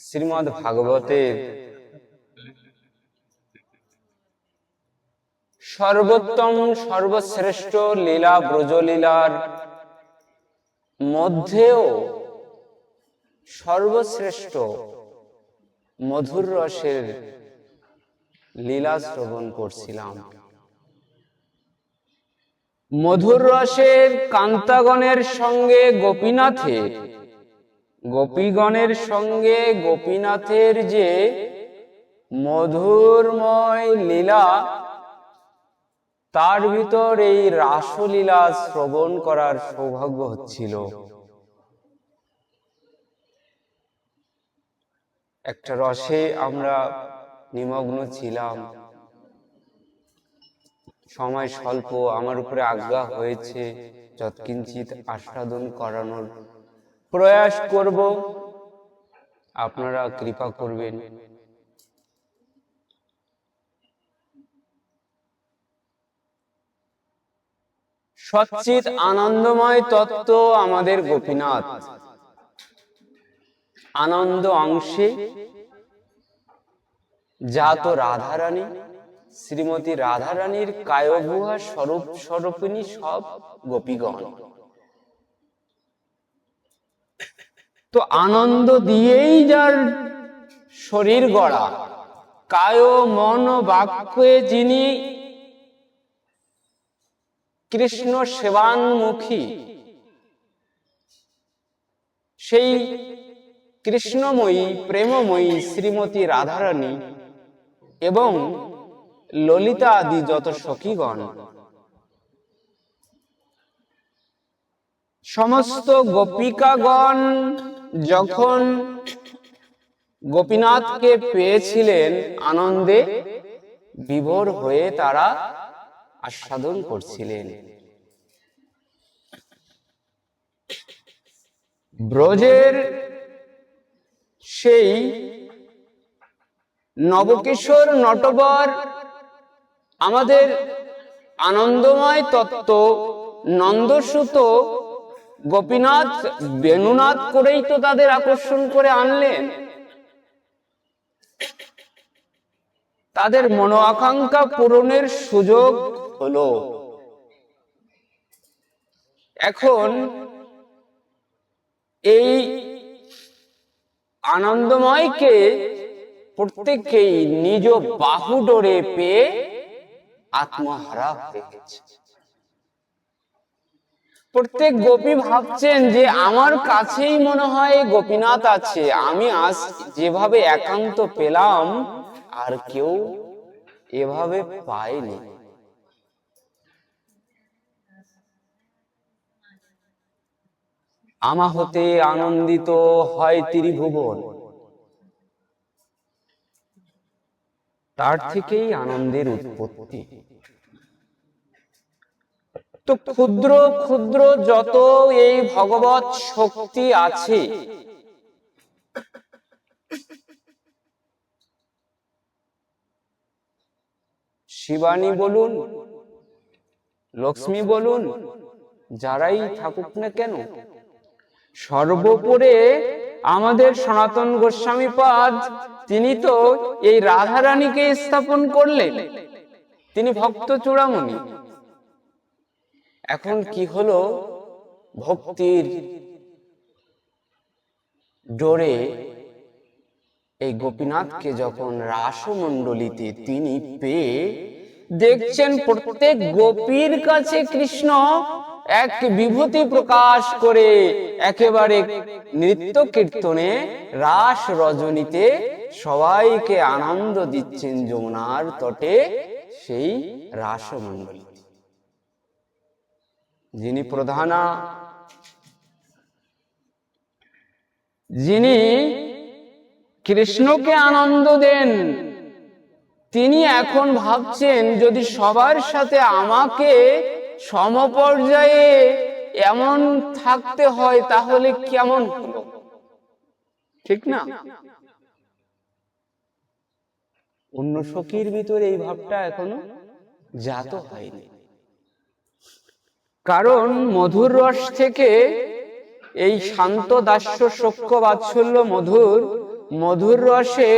শ্রীমদ ভাগবতের সর্বোত্তম সর্বশ্রেষ্ঠ লীলা ব্রজলীলার মধ্যেও সর্বশ্রেষ্ঠ মধুর রসের লীলা শ্রবণ করছিলাম। মধুর রসের কান্তাগণের সঙ্গে গোপীনাথে গোপীগণের সঙ্গে গোপীনাথের যে মধুরময় লীলা, তার ভিতর এই রাসলীলা শ্রবণ করার সৌভাগ্য হচ্ছিল। একটা রসে আমরা নিমগ্ন ছিলাম। সময় স্বল্প, আমার উপরে আজ্ঞা হয়েছে যৎকিঞ্চিত আস্বাদন করানোর প্রয়াস করব। আপনারা কৃপা করবেন। সচ্চিত আনন্দময় তত্ত্ব আমাদের গোপীনাথ। আনন্দ অংশে জাত রাধারানী, শ্রীমতী রাধারানীর কায়গুহা স্বরূপ স্বরূপিনী সব গোপীগণ। তো আনন্দ দিয়েই যার শরীর গড়া। কায় মন বাক্যে যিনি কৃষ্ণ সেবানমুখী, সেই কৃষ্ণময়ী, প্রেমময়ী শ্রীমতী রাধারানী এবং ললিতা আদি যত সখীগণ, সমস্ত গোপিকাগণ যখন গোপীনাথকে পেয়েছিলেন আনন্দে, বিভোর হয়ে তারা আস্বাদন করছিলেন। ব্রজের সেই নবকিশোর নটবর আমাদের আনন্দময় তত্ত্ব নন্দসুত গোপীনাথ বেণুনাথ করেই তো তাদের আকর্ষণ করে আনলেন। তাদের মনো আকাঙ্ক্ষা পূরণের সুযোগ হলো। এখন এই আনন্দময়কে প্রত্যেককেই নিজ বাহু ডোরে পেয়ে আত্মহারা হয়ে গেছে। প্রত্যেক গোপী ভাবছেন যে আমার কাছেই মনে হয় গোপীনাথ আছে। আমি আজ যেভাবে একান্ত পেলাম, আর কেউ এভাবে পায়নি। আমা হতে আনন্দিত হয় ত্রিভুবন। তার থেকেই আনন্দের উৎপত্তি। তো ক্ষুদ্র ক্ষুদ্র যত এই ভগবত শক্তি আছে। শিবানী বলুন, লক্ষ্মী বলুন, যারাই থাকুক না কেন, সর্বোপরে আমাদের সনাতন গোস্বামী পাদ, তিনি তো এই রাধারানীকে স্থাপন করলেন। তিনি ভক্ত চূড়ামণি। এখন কি হলো? ভক্তির ডোরে এই গোপীনাথকে যখন রাসমণ্ডলীতে তিনি পেয়ে দেখছেন প্রত্যেক গোপীর কাছে কৃষ্ণ এক বিভূতি প্রকাশ করে একেবারে নৃত্য কীর্তনে রাস রজনীতে সবাইকে আনন্দ দিচ্ছেন যমুনার তটে সেই রাসমণ্ডলী। যিনি প্রধানা যিনি কৃষ্ণকে আনন্দ দেন তিনি এখন ভাবছেন যদি সবার সাথে আমাকে সমপর্যায়ে এমন থাকতে হয় তাহলে কেমন হলো? ঠিক না? অন্য সখীর ভিতরে এই ভাবটা এখনও জাত হয়নি। কারণ মধুর রস থেকে এই শান্ত দাস্য সক্ষ বাৎসল্য মধুর মধুর রসে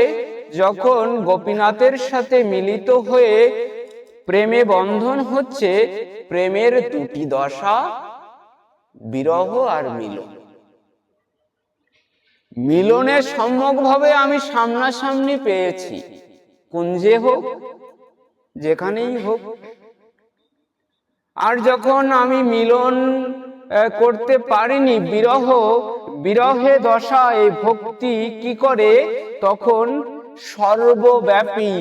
যখন গোপীনাথের সাথে মিলিত হয়ে প্রেমে বন্ধন হচ্ছে, প্রেমের দুটি দশা, বিরহ আর মিলন। মিলনে সম্যকভাবে আমি সামনাসামনি পেয়েছি। কুঞ্জে হোক, যেখানেই হোক আর যখন আমি মিলন করতে পারিনি বিরহ, বিরহে দশা এই ভক্তি কি করে? তখন সর্বব্যাপী,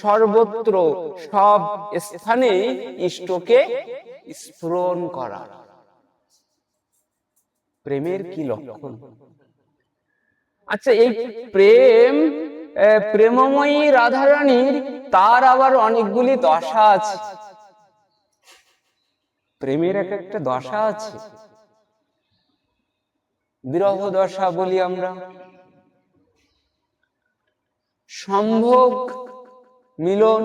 সর্বত্র সব স্থানে ইষ্টকে স্ফুরণ করা। প্রেমের কি লক্ষণ? আচ্ছা এই প্রেম প্রেমময়ী রাধারানীর, তার আবার অনেকগুলি দশা আছে। প্রেমের এক একটা দশা আছে। বিরহ দশা বলি আমরা। সম্ভোগ, মিলন।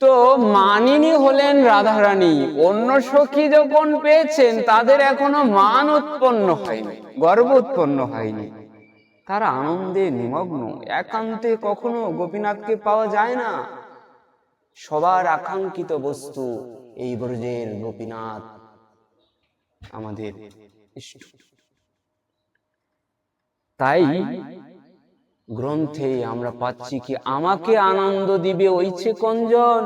তো মানিনী হলেন রাধারানী। অন্য সখী যখন পেয়েছেন, তাদের এখনও মান উৎপন্ন হয়নি, গর্ব উৎপন্ন হয়নি। তারা আনন্দে নিমগ্ন, একান্তে কখনো গোপীনাথকে পাওয়া যায় না। সবার আকাঙ্ক্ষিত বস্তু এই ব্রজের গোপীনাথ আমাদের তাই গ্রন্থে আমরা পাচ্ছি কি আমাকে আনন্দ দিবে ওইছে কঞ্জন?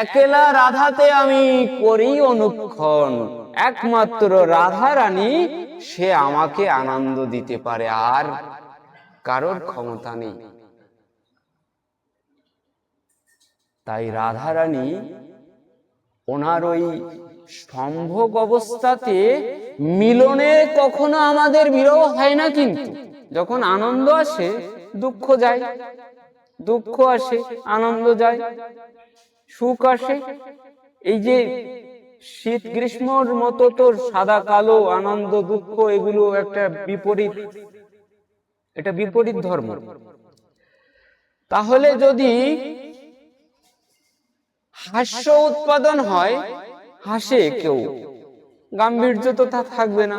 একেলা রাধাতে আমি করি অনুক্ষণ। একমাত্র রাধা রানী সে আমাকে আনন্দ দিতে পারে আর কারোর ক্ষমতা নেই। তাই রাধারানী ওনার ওই সম্ভোগ অবস্থাতে মিলনে কখনো আমাদের বিরহ হয় না কিন্তু। যখন আনন্দ আসে, দুঃখ যায়। দুঃখ আসে, আনন্দ যায়। সুখ আসে। এই যে শীত গ্রীষ্মর মতো তো সাদা কালো আনন্দ, দুঃখ, এগুলো একটা বিপরীত। এটা বিপরীত ধর্ম। তাহলে যদি হাস্য উৎপাদন হয়, হাসে কেউ। গাম্ভীর্য তো তা থাকবে না।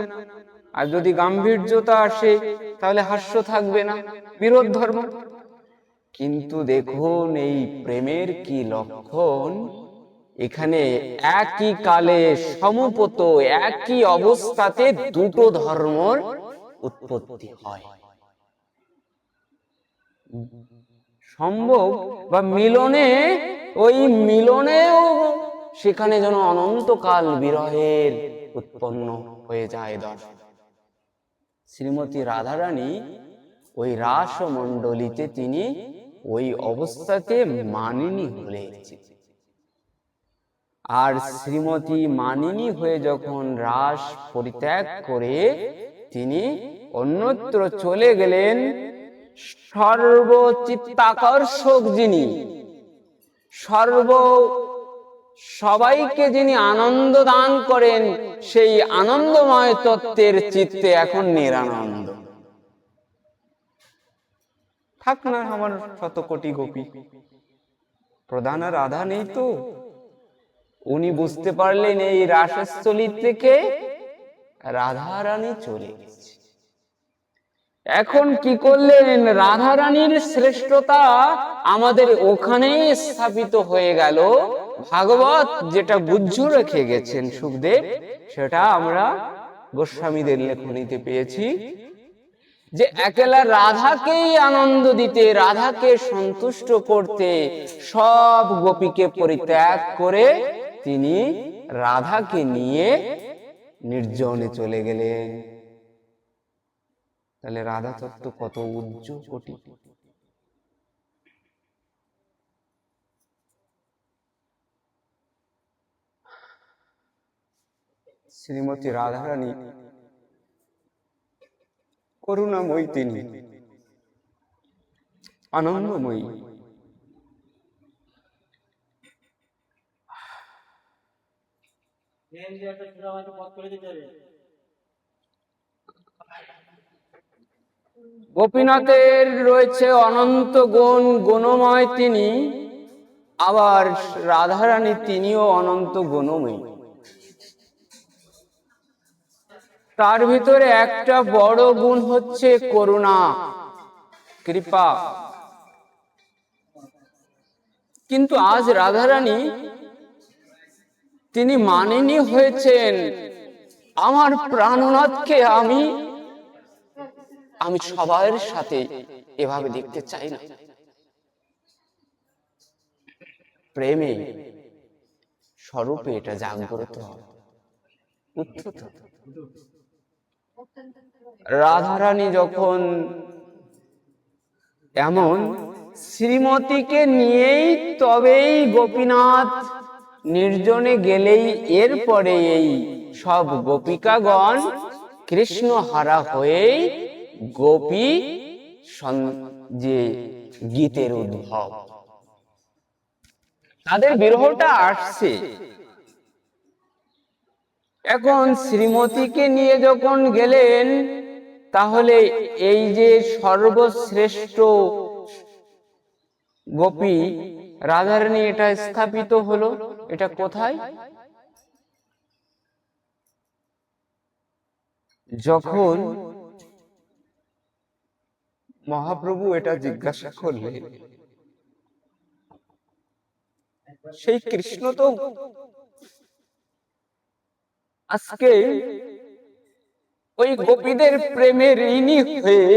আর যদি গাম্ভীর্যতা আসে, তাহলে হাস্য থাকবে না। বিরোধ ধর্ম। কিন্তু দেখুন, এই প্রেমের কি লক্ষণ? এখানে একই কালে সমপত, একই অবস্থাতে দুটো ধর্মর উৎপত্তি হয়। সম্ভব বা মিলনে ওই মিলনেও সেখানে যেন অনন্তকাল বিরহের উৎপন্ন হয়ে যায় দর্শন শ্রীমতী রাধারানী ওই রাস মণ্ডলীতে তিনি ওই অবস্থাতে মানিনী হয়েছে আর শ্রীমতী মানিনী হয়ে যখন রাস পরিত্যাগ করে তিনি অন্যত্র চলে গেলেন সর্বচিত্তাকর্ষক যিনি, সর্ব সবাইকে যিনি আনন্দ দান করেন, সেই আনন্দময় তত্ত্বের চিত্তে এখন নিরানন্দ। থাক না আমার শত কোটি গোপী। প্রধান আর রাধা নেই তো। উনি বুঝতে পারলেন এই রাসস্থলী থেকে রাধা রানী চলে গেছে। এখন কি করলেন? রাধা রানীর শ্রেষ্ঠতা আমাদের ওখানেই স্থাপিত হয়ে গেল। ভাগবত যেটা গুজ্জ রেখে গেছেন সুখদেব, সেটা আমরা গোস্বামীদের লেখনীতে পেয়েছি। যে একেলা রাধাকেই আনন্দ দিতে, রাধাকে সন্তুষ্ট করতে, সব গোপীকে পরিত্যাগ করে তিনি রাধাকে নিয়ে নির্জনে চলে গেলেন। তাহলে রাধা তত্ত্ব কত উজ্জ্বল কোটি। শ্রীমতী রাধারানী করুণাময়ী তিনি আনন্দময়ী। গোপীনাথের রয়েছে অনন্ত গুণ, গুণময় তিনি। আবার রাধারানী তিনিও অনন্ত গুণময়ী। তার ভিতরে একটা বড় গুণ হচ্ছে করুণা, কৃপা। কিন্তু আজ রাধারানী তিনি মানেনি হয়েছেন। আমার প্রাণনাথকে আমি আমি সবার সাথে এভাবে দেখতে চাই না। প্রেমে স্বরূপে এটা জাগ্রত রাধারানী যখন এমন শ্রীমতীকে নিয়েই তবেই গোপীনাথ নির্জনে গেলেই এরপরে এই সব গোপিকাগণ কৃষ্ণ হারা হয়েই গোপী যে গীতের উদ্ভব। তাদের বিরহটা আসছে। এখন শ্রীমতীকে নিয়ে যখন গেলেন, তাহলে এই যে সর্বশ্রেষ্ঠ গোপী রাধারানী, এটা স্থাপিত হলো, এটা কোথায়? যখন মহাপ্রভু এটা জিজ্ঞাসা করলেন, সেই কৃষ্ণ তো আজকে ওই গোপীদের প্রেমের ঋণী হয়ে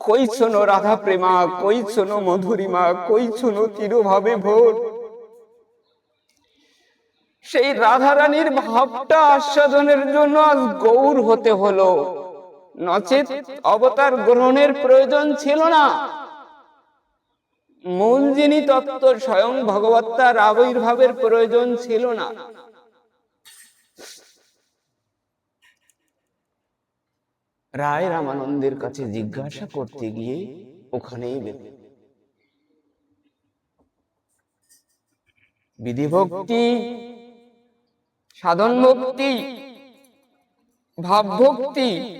কই শোনো রাধা প্রেমা কই শোনো মধুরিমা কই শোনো তিরুভাবে ভোর। সেই রাধারানীর ভাবটা আস্বাদনের জন্য আজ গৌর হতে হলো। নচেত অবতার গ্রহণের প্রয়োজন ছিল না। মূল যিনি তত্ত্ব স্বয়ং ভগবত্তার আবির্ভাবের প্রয়োজন ছিল না। রায় রামানন্দের কাছে জিজ্ঞাসা করতে গিয়ে ওখানেই বেঁধে। বিধি ভক্তি সাধন ভক্তি ভাব ভক্তি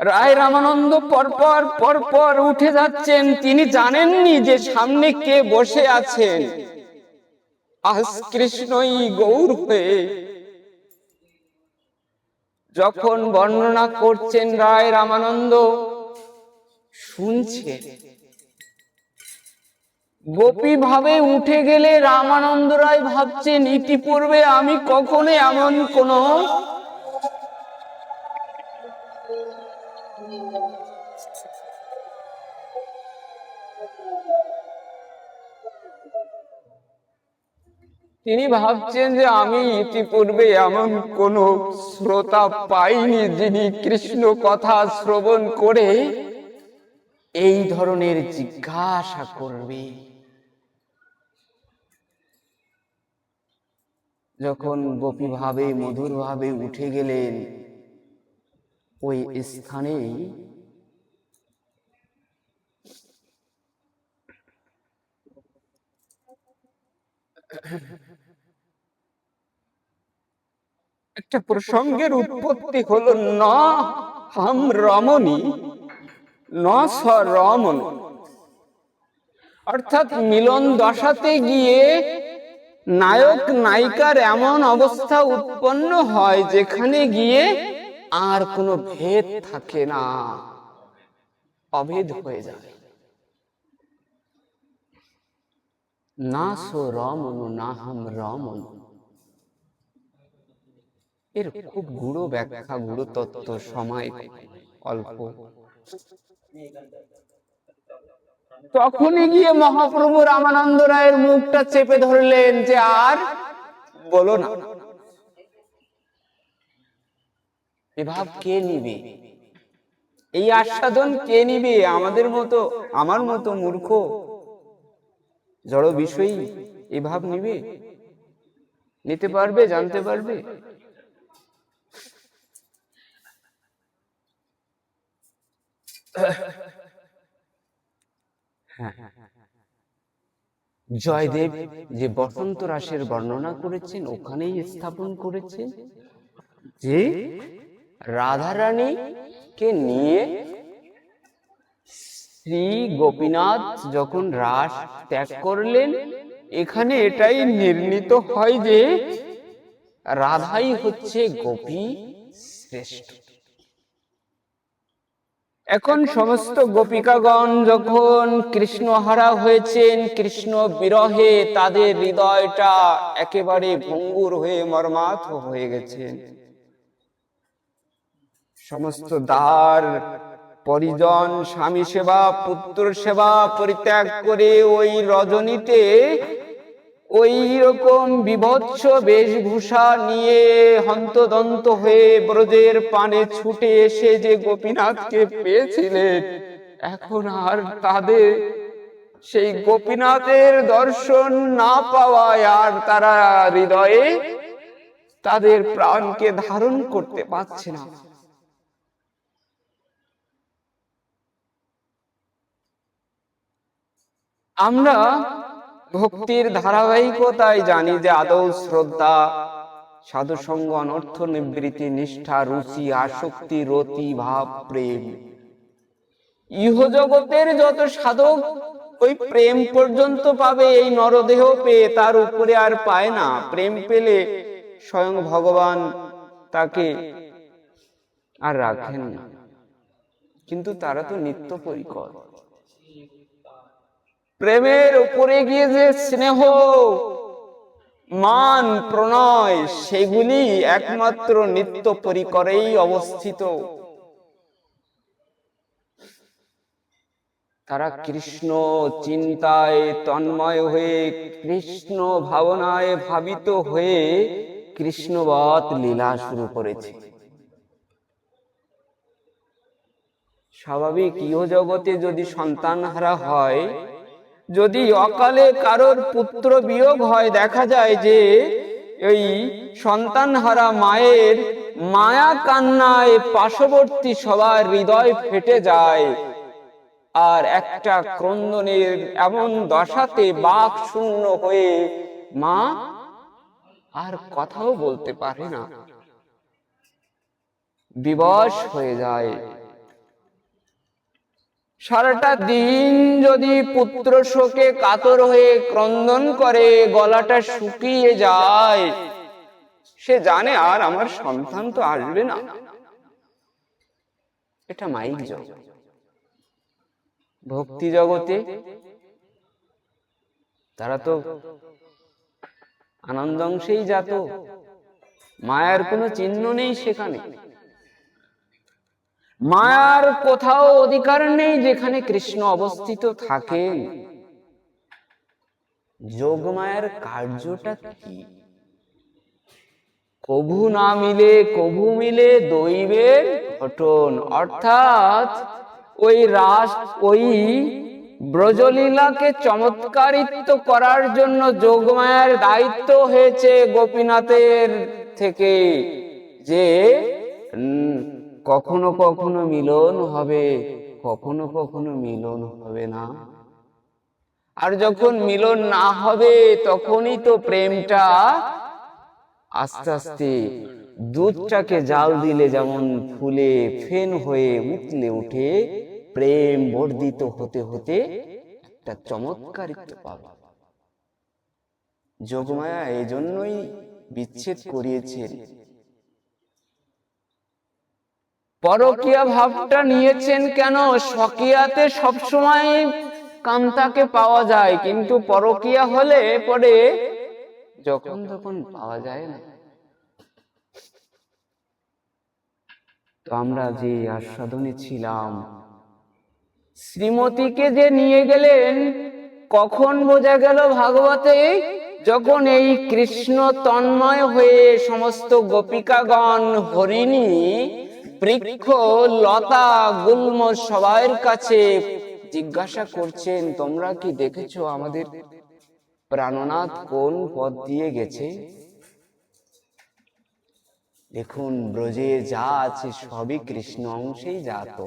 রায় রামানন্দ পরপর পরপর উঠে যাচ্ছেন। তিনি জানেননি যে সামনে কে বসে আছেন। আজ কৃষ্ণই গৌর হয়ে যখন বর্ণনা করছেন রায় রামানন্দ, শুনছেন। গোপী ভাবে উঠে গেলে রামানন্দ রায় ভাবছেন, ইতিপূর্বে আমি কখনো এমন কোন তিনি ভাবছেন যে আমি ইতিপূর্বে এমন কোন শ্রোতা পাইনি যিনি কৃষ্ণ কথা শ্রবণ করে এই ধরনের জিজ্ঞাসা করবে। যখন গোপী ভাবে মধুর ভাবে উঠে গেলেন ওই স্থানে একটা প্রসঙ্গের উৎপত্তি হলো না হাম রমণী ন স রমণ। অর্থাৎ মিলন দশাতে গিয়ে নায়ক নায়িকার এমন অবস্থা উৎপন্ন হয় যেখানে গিয়ে আর কোনো ভেদ থাকে না। অভেদ হয়ে যায়। না সো রমন না হাম রমন। এর খুব গুড়ো ব্যাখ্যা, গুড়ো তত্ত্ব, সময় অল্প। তখনই গিয়ে মহাপ্রভু রামানন্দ রায়ের মুখটা চেপে ধরলেন যে আর বলো না। এ ভাব কে নিবে? এই আস্বাদন কে নিবে? আমাদের মতো, আমার মতো মূর্খ জড় বিষয়ী এ ভাব নিবে? নিতে পারবে, জানতে পারবে? জয়দেব যে বসন্ত রাসের বর্ণনা করেছেন, ওখানেই স্থাপন করেছেন? যে রাধারানী কে নিয়ে শ্রী গোপীনাথ যখন রাস ত্যাগ করলেন, এখানে এটাই নির্ণীত হয় যে রাধাই হচ্ছে গোপী শ্রেষ্ঠ। এখন সমস্ত গোপিকাগণ যখন কৃষ্ণ হারা হয়েছেন, কৃষ্ণ বিরহে তাদের হৃদয়টা একেবারে ভঙ্গুর হয়ে মর্মাত হয়ে গেছেন সমস্ত দ্বার, পরিজন, স্বামী সেবা, পুত্র সেবা পরিত্যাগ করে ওই রজনীতে ওই রকম বিভৎস বেশভূষা নিয়ে হন্তদন্ত হয়ে ব্রজের পানে ছুটে এসে যে গোপীনাথকে পেয়েছিলেন এখন আর তাদের সেই গোপীনাথের দর্শন না পাওয়ায় আর তারা হৃদয়ে তাদের প্রাণকে ধারণ করতে পারছে না। আমরা ভক্তির ধারাবাহিকতায় জানি যে আদৌ শ্রদ্ধা সাধু সঙ্গ অনর্থ নিবৃত্তি, নিষ্ঠা, রুচি, আসক্তি, রতি, ভাব, প্রেম। ইহজগতের যত সাধক, ওই প্রেম পর্যন্ত পাবে, এই নরদেহ পেয়ে তার উপরে আর পায় না। প্রেম পেলে স্বয়ং ভগবান তাকে আর রাখেন না। কিন্তু তারা তো নিত্য পরিকর। প্রেমের উপরে গিয়ে যে স্নেহ, মান, প্রণয়, সেগুলি একমাত্র নিত্য পরিকরেই অবস্থিত। তারা কৃষ্ণ চিন্তায় তন্ময় হয়ে, কৃষ্ণ ভাবনায় ভাবিত হয়ে কৃষ্ণবৎ লীলা শুরু করেছে। স্বাভাবিক ইহ জগতে যদি সন্তান হারা হয় যদি অকালে কারোর পুত্র বিয়োগ হয় দেখা যায় যে এই সন্তান হারা মায়ের মায়া কান্নায় পার্শ্ববর্তী সবার হৃদয় ফেটে যায়। আর একটা ক্রন্দনের এমন দশাতে বাক শূন্য হয়ে মা আর কথাও বলতে পারে না। বিবশ হয়ে যায়। সারাটা দিন যদি পুত্র শোকে কাতর হয়ে ক্রন্দন করে, গলাটা শুকিয়ে যায়, সে জানে আর আমার সন্তান তো আসবে না। এটা মাইক জগৎ ভক্তি জগতে তারা তো আনন্দ অংশেই যাত মায়ার কোনো চিহ্ন নেই সেখানে। মায়ার কোথাও অধিকার নেই যেখানে কৃষ্ণ অবস্থিত থাকেন যোগ মায়ার কার্যটা কি? কভু না মিলে কভু মিলে দৈবের ঘটন। অর্থাৎ ওই রাস, ওই ব্রজলীলাকে চমৎকারিত্ব করার জন্য যোগমায়ার দায়িত্ব হয়েছে গোপীনাথের থেকে যে কখনো কখনো মিলন হবে, কখনো কখনো মিলন হবে না। আর যখন মিলন না হবে, তখনই তো প্রেমটা আস্তে আস্তে দুধটাকে জাল দিলে যেমন ফুলে ফেন হয়ে উতলে উঠে প্রেম বর্ধিত হতে হতে একটা চমৎকারিত্ব পাবে। যোগমায়া এই জন্যই বিচ্ছেদ করিয়েছেন। পরকিয়া ভাবটা নিয়েছেন কেন? স্বকিয়াতে সবসময় কামতাকে পাওয়া যায়, কিন্তু পরকিয়া হলে পরে যখন তখন পাওয়া যায় না। তো আমরা যে আস্বাদনে ছিলাম, শ্রীমতীকে যে নিয়ে গেলেন, কখন বোঝা গেল ভাগবতে, যখন এই কৃষ্ণ তন্ময় হয়ে সমস্ত গোপিকাগণ হরিণী বৃক্ষ, লতা, গুল্ম সবাইয়ের কাছে জিজ্ঞাসা করছেন, তোমরা কি দেখেছ আমাদের প্রাণনাথ কোন পথ দিয়ে গেছে? দেখুন, ব্রজে যা আছে সবই কৃষ্ণ অংশেই জাত।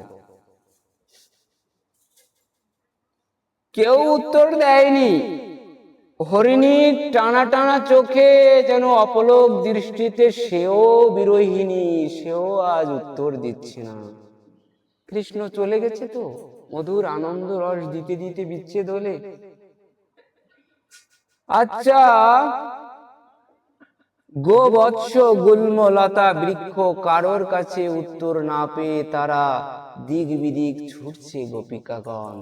কেউ উত্তর দেয়নি। হরিণী টানা টানা চোখে যেন অপলক দৃষ্টিতে সেও বিরোহিনী সেও আজ উত্তর দিচ্ছে না। কৃষ্ণ চলে গেছে তো, মধুর আনন্দ রস দিতে দিতে বিচ্ছেদ হলে। আচ্ছা গোবৎস গুল্মলতা বৃক্ষ কারোর কাছে উত্তর না পেয়ে তারা দিক বিদিক ছুটছে গোপিকাগণ।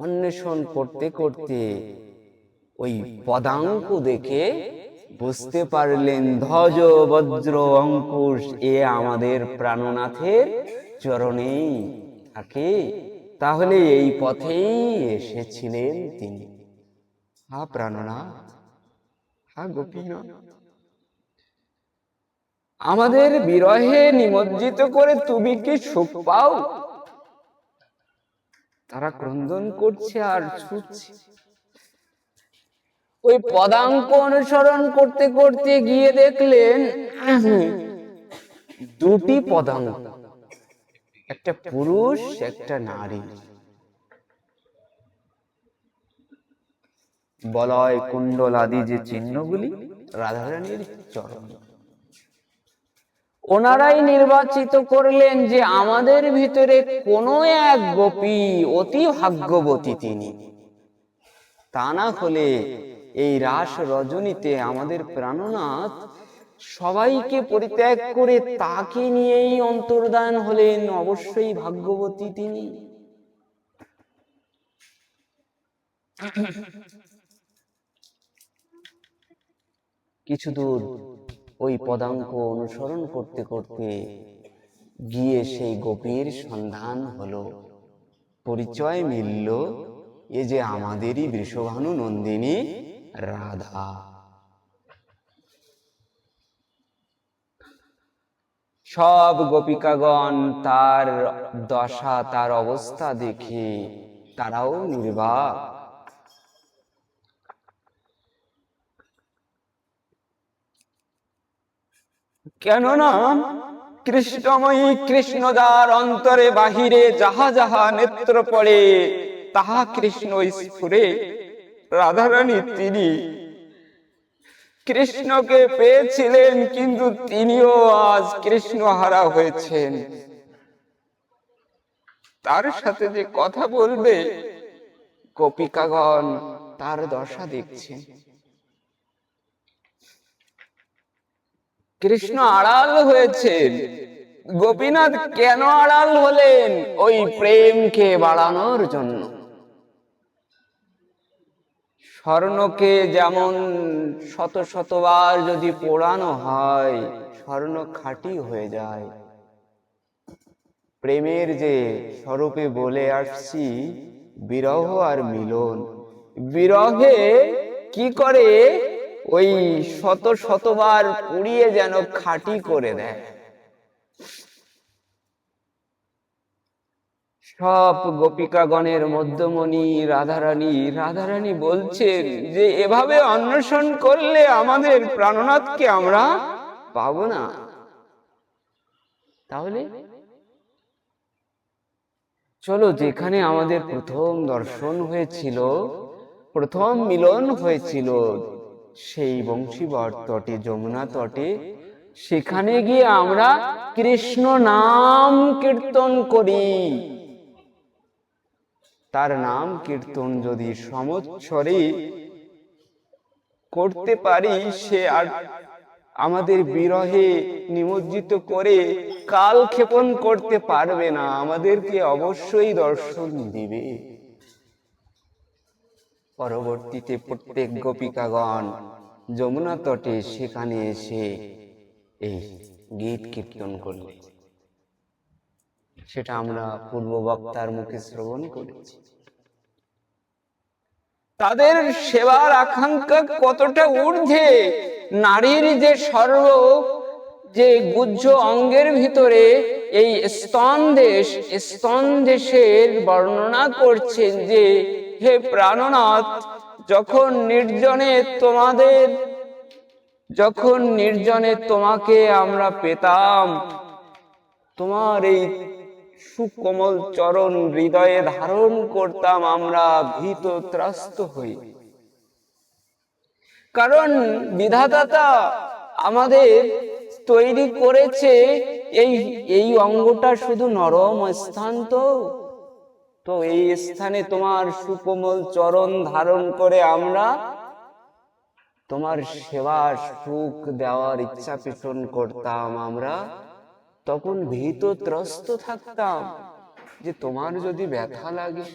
অন্বেষণ করতে করতে ওই পদাঙ্ক দেখে বুঝতে পারলেন ধ্বজ বজ্র অঙ্কুশ এ আমাদের প্রাণনাথের চরণেই থাকে। তাহলে এই পথেই এসেছিলেন তিনি। হা প্রাণনাথ হা গোপীনাথ। আমাদের বিরহে নিমজ্জিত করে তুমি কি সুখ পাও? তারা ক্রন্দন করছে আর ছুটছে। ওই পদাঙ্ক অনুসরণ করতে করতে গিয়ে দেখলেন দুটি পদাঙ্ক, একটা পুরুষ, একটা নারী। বলয় কুণ্ডল আদি যে চিহ্নগুলি, রাধারানীর চরণ। ওনারাই নির্বাচিত করলেন যে আমাদের ভিতরে কোনো এক গোপী অতি ভাগ্যবতী তিনি। তা না হলে এই রাস রজনীতে আমাদের প্রাণনাথ সবাইকে পরিত্যাগ করে তাকে নিয়েই অন্তর্দান হলেন অবশ্যই ভাগ্যবতী তিনি। কিছু দূর ওই পদাঙ্ক অনুসরণ করতে করতে গিয়ে সেই গোপীর সন্ধান হলো। পরিচয় মিলল, এ যে আমাদেরই বৃষভানু নন্দিনী রাধা। সব গোপিকাগণ তার দশা, তার অবস্থা দেখে তারাও নির্বাক। কেননা কৃষ্ণময়ী কৃষ্ণ যার অন্তরে বাহিরে যাহা যাহা নেত্র পড়ে, তাহা কৃষ্ণ স্ফুরে রাধারানী তিনি কৃষ্ণকে পেয়েছিলেন, কিন্তু তিনিও আজ কৃষ্ণ হারা হয়েছেন। তার সাথে যে কথা বলবে কপিকাগণ তার দশা দেখছেন। কৃষ্ণ আড়াল হয়েছেন। গোপীনাথ কেন আড়াল হলেন? ওই প্রেমকে বাড়ানোর জন্য। স্বর্ণকে যেমন শত শতবার যদি পোড়ানো হয়, স্বর্ণ খাঁটি হয়ে যায়। প্রেমের যে স্বরূপে বলে আসছি, বিরহ আর মিলন। বিরহে কি করে? ওই শত শতবার পুড়িয়ে যেন খাঁটি করে দেয়। সব গোপিকাগণের মধ্যমণি রাধারানী রাধারানী বলছেন যে, এভাবে অন্বেষণ করলে আমাদের প্রাণনাথকে আমরা পাবো না। তাহলে? চলো যেখানে আমাদের প্রথম দর্শন হয়েছিল, প্রথম মিলন হয়েছিল, সেই বংশীবর তটে, যমুনা তটে, সেখানে গিয়ে আমরা কৃষ্ণ নাম কীর্তন করি। তার নাম কীর্তন যদি সমৎসরে করতে পারি সে আর আমাদের বিরহে নিমজ্জিত করে কাল ক্ষেপণ করতে পারবে না, আমাদেরকে অবশ্যই দর্শন দিবে। পরবর্তীতে প্রত্যেক গোপিকাগণ যমুনা তটে সেখানে এসে এই গীত কীর্তন করলে সেটা আমরা পূর্ব বক্তার মুখে শ্রবণ করেছি। তাদের সেবার আকাঙ্ক্ষা কতটা ঊর্ধ্বে? নারীর যে সর্ব যে গুজ্জ অঙ্গের ভিতরে এই স্তন দেশ স্তন দেশের বর্ণনা করছেন যে হে প্রাণনাথ যখন নির্জনে তোমাদের যখন নির্জনে তোমাকে আমরা পেতাম তোমার এই সুকোমল চরণ হৃদয়ে ধারণ করতাম আমরা, ভীত ত্রস্ত হই। কারণ বিধাতাতা আমাদের তৈরি করেছে এই এই অঙ্গটা শুধু নরম স্থান তো। তো এই স্থানে তোমার সুকোমল চরণ ধারণ করে আমরা তোমার সেবা সুখ দেওয়ার ইচ্ছা পোষণ করতাম আমরা। তখন ভীত ত্রস্ত থাকতাম যে তোমার যদি ব্যথা লাগে,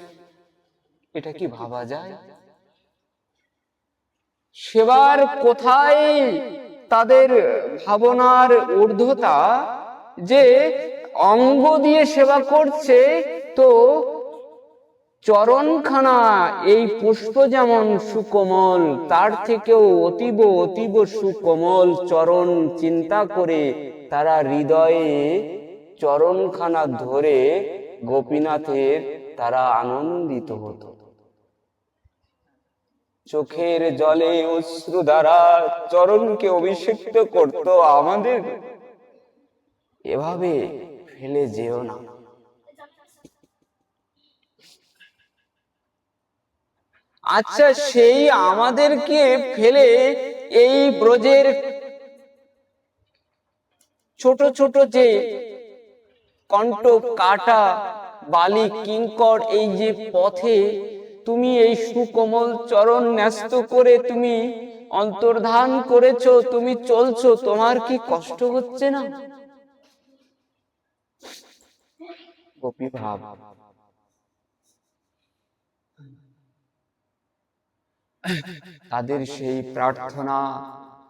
এটা কি ভাবা যায়? সেবার কোথায় তাদের ভাবনার ঊর্ধ্বতা যে অঙ্গ দিয়ে সেবা করছে, তো চরণখানা, এই পুষ্প যেমন সুকোমল, তার থেকেও অতীব অতীব সুকোমল চরণ চিন্তা করে তারা হৃদয়ে চরণখানা ধরে গোপীনাথের তারা আনন্দিত হতো। চোখের জলে অশ্রু দ্বারা চরণকে অভিষিক্ত করত আমাদের। এভাবে ফেলে যেও না। আচ্ছা সেই আমাদেরকে ফেলে এই ব্রজের ছোট ছোট যে কণ্ঠ, কাটা, বালি, কিঙ্কর, এই যে পথে তুমি এই সুকোমল চরণ ন্যস্ত করে তুমি অন্তর্ধান করেছ, তুমি চলছো, তোমার কি কষ্ট হচ্ছে না? তাদের সেই প্রার্থনা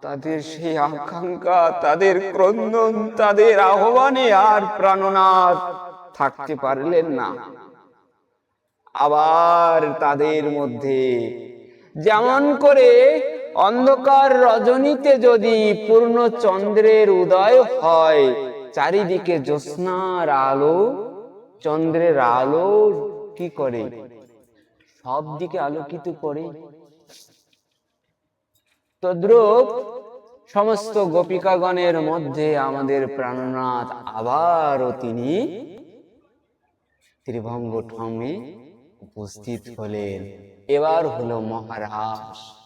তাদের সেই আকাঙ্ক্ষা, তাদের ক্রন্দন, তাদের আহ্বানে আর প্রাণনাথ থাকতে পারলেন না। আবার তাদের মধ্যে যেমন করে অন্ধকার রজনীতে যদি পূর্ণ চন্দ্রের উদয় হয়, চারিদিকে জ্যোৎস্নার আলো, চন্দ্রের আলো কি করে? সব দিকে আলোকিত করে। তদ্রূপ সমস্ত গোপিকাগণের মধ্যে আমাদের প্রাণনাথ আবারও তিনি ত্রিভঙ্গ ঠমে উপস্থিত হলেন। এবার হলো মহারাজ।